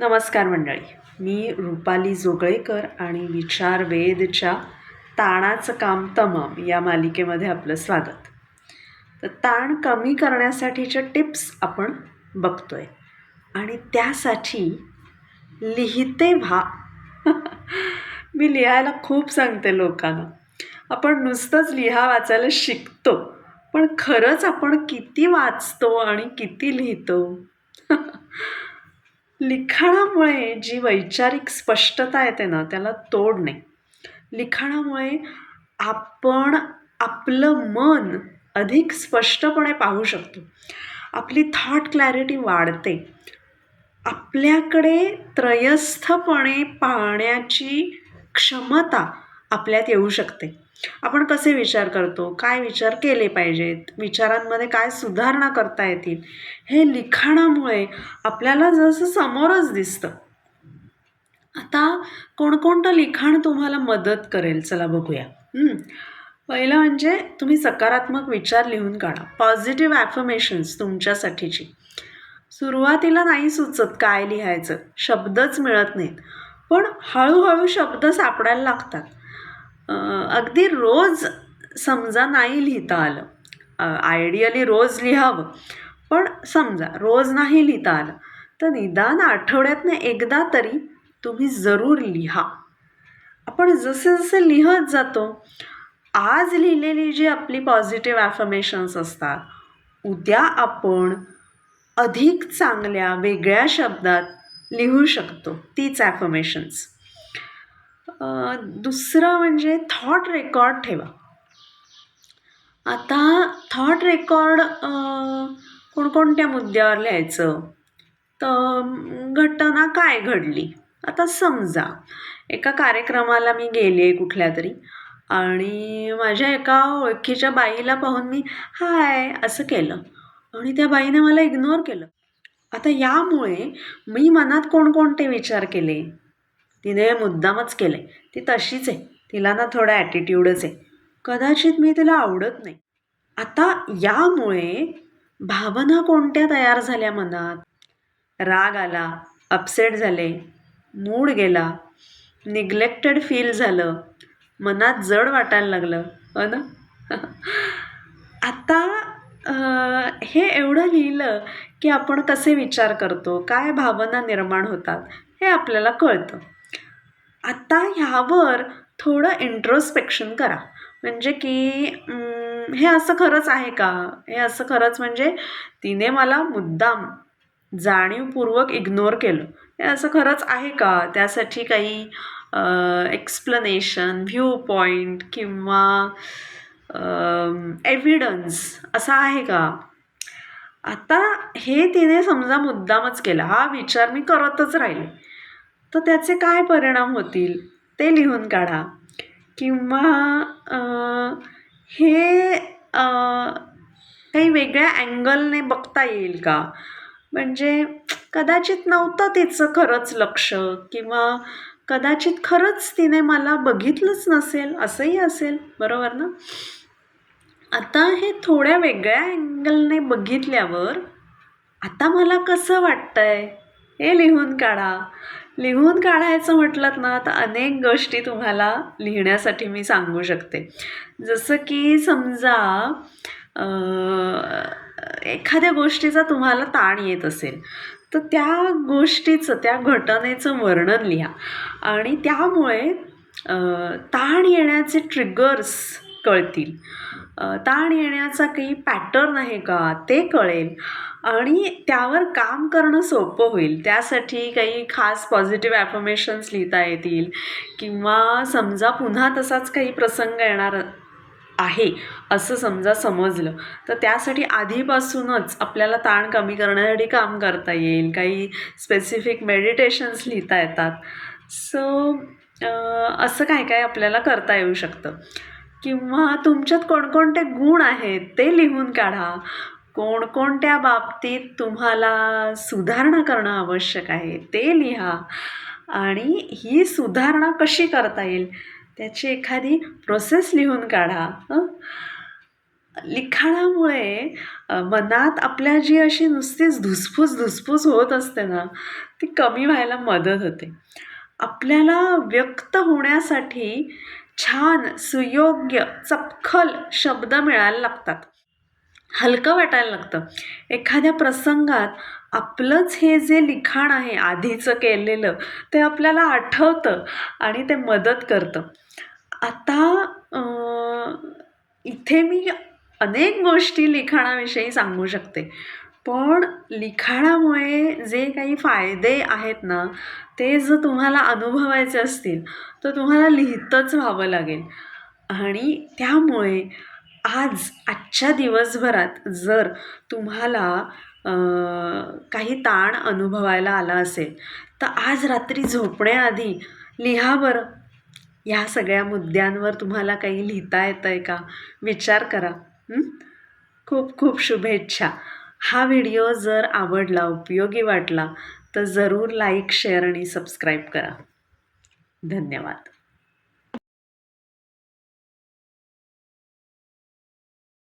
नमस्कार मंडळी. मी रुपाली जोगळेकर आणि विचार वेदच्या ताणाचं काम तमाम या मालिकेमध्ये आपलं स्वागत. तर ताण कमी करण्यासाठीच्या टिप्स आपण बघतो आहे आणि त्यासाठी लिहिते व्हा. मी लिहायला खूप सांगते लोकांना. आपण नुसतंच लिहा वाचायला शिकतो पण खरंच आपण किती वाचतो आणि किती लिहितो? लिखाणामुळे जी वैचारिक स्पष्टता येते ना त्याला तोड नाही. लिखाणामुळे आपण आपलं मन अधिक स्पष्टपणे पाहू शकतो. आपली थॉट क्लॅरिटी वाढते. आपल्याकडे त्रयस्थपणे पाहण्याची क्षमता आपल्यात येऊ शकते. आपण कसे विचार करतो? काय विचार केले पाहिजेत? विचारांमध्ये काय सुधारणा करता येतील? हे लिखाणामुळे आपल्याला जसं समोरच दिसतं. आता कोणकोणतं लिखाण तुम्हाला मदत करेल? चला बघूया. पहिलं म्हणजे तुम्ही सकारात्मक विचार लिहून काढा. पॉझिटिव्ह ॲफर्मेशन्स तुमच्यासाठीची. सुरुवातीला नाही सुचत काय लिहायचं. शब्दच मिळत नाहीत. पण हळूहळू शब्द सापडायला लागतात. अगदी रोज समजा नाही लिहिता आलं. आयडियली रोज लिहावं. पण समजा रोज नाही लिहिता आलं तर निदान आठवड्यातनं एकदा तरी तुम्ही जरूर लिहा. आपण जसे जसे लिहत जातो आज लिहिलेली जी आपली पॉझिटिव्ह ॲफर्मेशन्स असतात उद्या आपण अधिक चांगल्या वेगळ्या शब्दात लिहू शकतो तीच ॲफर्मेशन्स दुसरं म्हणजे थॉट रेकॉर्ड ठेवा. आता थॉट रेकॉर्ड कोणकोणत्या मुद्द्यावर लिहायचं? तर घटना काय घडली? आता समजा एका कार्यक्रमाला मी गेले कुठल्या तरी आणि माझ्या एका ओळखीच्या बाईला पाहून मी हाय असं केलं. आणि त्या बाईने मला इग्नोर केलं. आता यामुळे मी मनात कोणकोणते विचार केले? तिने मुद्दामच केले ती तशीच आहे. तिला ना थोडा ॲटिट्यूडच आहे. कदाचित मी तिला आवडत नाही. आता यामुळे भावना कोणत्या तयार झाल्या मनात? राग आला अपसेट झाले मूड गेला निग्लेक्टेड फील झालं मनात जड वाटायला लागलं हो ना? आता हे एवढं लिहिलं की आपण कसे विचार करतो? काय भावना निर्माण होतात? हे आपल्याला कळतं. आत्ता ह्यावर थोडं इंट्रोस्पेक्शन करा. म्हणजे की हे असं खरंच आहे का? हे असं खरंच म्हणजे तिने मला मुद्दाम जाणीवपूर्वक इग्नोर केलं. हे असं खरंच आहे का? त्यासाठी काही एक्सप्लनेशन व्ह्यू पॉईंट किंवा एव्हिडन्स असा आहे का? आता हे तिने समजा मुद्दामच केला. हा विचार मी करतच राहिले. तर त्याचे काय परिणाम होतील ते लिहून काढा. किंवा हे काही वेगळ्या अँगलने बघता येईल का? म्हणजे कदाचित नव्हतं तिचं खरंच लक्ष किंवा कदाचित खरंच तिने मला बघितलंच नसेल असंही असेल बरोबर ना? आता हे थोड्या वेगळ्या अँगलने बघितल्यावर आता मला कसं वाटतंय हे लिहून काढा. लिहून काढायचं म्हटलं ना तर अनेक गोष्टी तुम्हाला लिहिण्यासाठी मी सांगू शकते. जसं की समजा एखाद्या गोष्टीचा तुम्हाला ताण येत असेल तर त्या गोष्टीचं त्या घटनेचं वर्णन लिहा. आणि त्यामुळे ताण येण्याचे ट्रिगर्स कळतील. ताण येण्याचा काही पॅटर्न आहे का? ते कळेल. आणि त्यावर काम करणं सोपं होईल. त्यासाठी काही खास पॉझिटिव्ह ॲफर्मेशन्स लिहिता येतील. किंवा समजा पुन्हा तसाच काही प्रसंग येणार आहे असं समजा समजलं तर त्यासाठी आधीपासूनच आपल्याला ताण कमी करण्यासाठी काम करता येईल. काही स्पेसिफिक मेडिटेशन्स लिहिता येतात. सो असं काय काय आपल्याला करता येऊ शकतं? किंवा तुमच्यात कोणकोणते गुण आहेत ते लिहून काढा. कोणकोणत्या बाबतीत तुम्हाला सुधारणा करणं आवश्यक आहे ते लिहा. आणि ही सुधारणा कशी करता येईल त्याची एखादी प्रोसेस लिहून काढा लिखाणामुळे मनात आपल्या जी अशी नुसतीच धुसफूस धुसफूस होत असते ना ती कमी व्हायला मदत होते. आपल्याला व्यक्त होण्यासाठी छान सुयोग्य चपखल शब्द मिळायला लागतात. हलकं वाटायला लागतं. एखाद्या प्रसंगात आपलंच हे जे लिखाण आहे आधीचं केलेलं ते आपल्याला आठवतं आणि ते मदत करतं. आता इथे मी अनेक गोष्टी लिखाणाविषयी सांगू शकते. पण लिखाणामुळे जे काही फायदे आहेत ना ते जर तुम्हाला अनुभवायचे असतील तर तुम्हाला लिहितच व्हावं लागेल. आणि त्यामुळे आज आजच्या दिवसभरात जर तुम्हाला काही ताण अनुभवायला आला असेल तर आज रात्री झोपण्याआधी लिहा बरं. ह्या सगळ्या मुद्द्यांवर तुम्हाला काही लिहिता येतं आहे का? विचार करा. खूप खूप शुभेच्छा. हा व्हिडिओ जर आवडला उपयोगी वाटला तर जरूर लाईक शेअर आणि सबस्क्राईब करा. धन्यवाद.